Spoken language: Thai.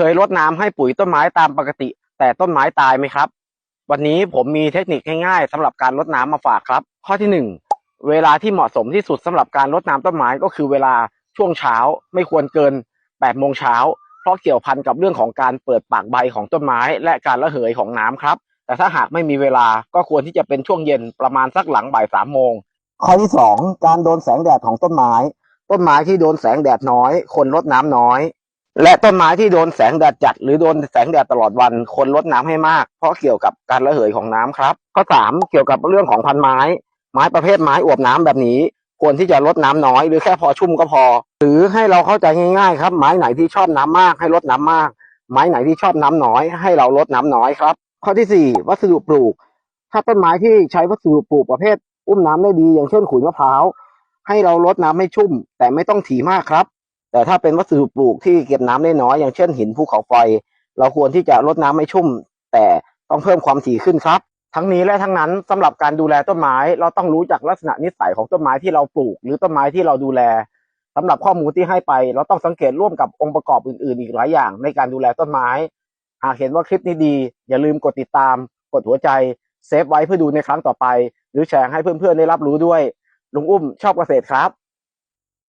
เคยรดน้ำให้ปุ๋ยต้นไม้ตามปกติ แต่ต้นไม้ตายไหมครับ วันนี้ผมมีเทคนิคง่ายๆสำหรับการรดน้ำมาฝากครับ ข้อที่หนึ่งเวลาที่เหมาะสมที่สุดสำหรับการรดน้ำต้นไม้ก็คือเวลาช่วงเช้าไม่ควรเกิน8โมงเช้าเพราะเกี่ยวพันกับเรื่องของการเปิดปากใบของต้นไม้ และการระเหยของน้ำครับ แต่ถ้าหากไม่มีเวลาก็ควรที่จะเป็นช่วงเย็นประมาณสักหลังบ่ายสามโมงข้อที่สองการโดนแสงแดดของต้นไม้ ต้นไม้ที่โดนแสงแดดน้อย คนรดน้ำน้อย และต้นไม้ที่โดนแสงแดดจัด หรือโดนแสงแดดตลอดวันคนรดน้ำให้มาก เพราะเกี่ยวกับการระเหยของน้ำครับ ข้อสามเกี่ยวกับเรื่องของพันไม้ ไม้ประเภทไม้อวบน้ำแบบนี้ ควรที่จะรดน้ำน้อยหรือแค่พอชุ่มก็พอ หรือให้เราเข้าใจง่ายๆ ครับ ไม้ไหนที่ชอบน้ำมาก ให้รดน้ำมาก ไม้ไหนที่ชอบน้ำน้อย ให้เราลดน้ำน้อยครับ ข้อที่สี่วัสดุปลูก ถ้าต้นไม้ที่ใช้วัสดุปลูกประเภท อุ้มน้ำได้ดี อย่างเช่นขุยมะพร้าวให้เราลดน้ำให้ชุ่ม แต่ไม่ต้องถี่มากครับ แต่ถ้าเป็นวัสดุปลูกที่เก็บน้ำได้น้อยอย่างเช่นหินภูเขาไฟ เราควรที่จะลดน้ำให้ชุ่ม แต่ต้องเพิ่มความถี่ขึ้นครับ ทั้งนี้และทั้งนั้นสำหรับการดูแลต้นไม้ เราต้องรู้จักลักษณะนิสัยของต้นไม้ที่เราปลูก หรือต้นไม้ที่เราดูแลสำหรับข้อมูลที่ให้ไป เราต้องสังเกตร่วมกับองค์ประกอบอื่นๆ อีกหลายอย่าง ในการดูแลต้นไม้ หากเห็นว่าคลิปนี้ดี อย่าลืมกดติดตาม กดหัวใจเซฟไว้เพื่อดูในครั้งต่อไป หรือแชร์ให้เพื่อนๆได้รับรู้ด้วยลุงอุ้มชอบเกษตรครับ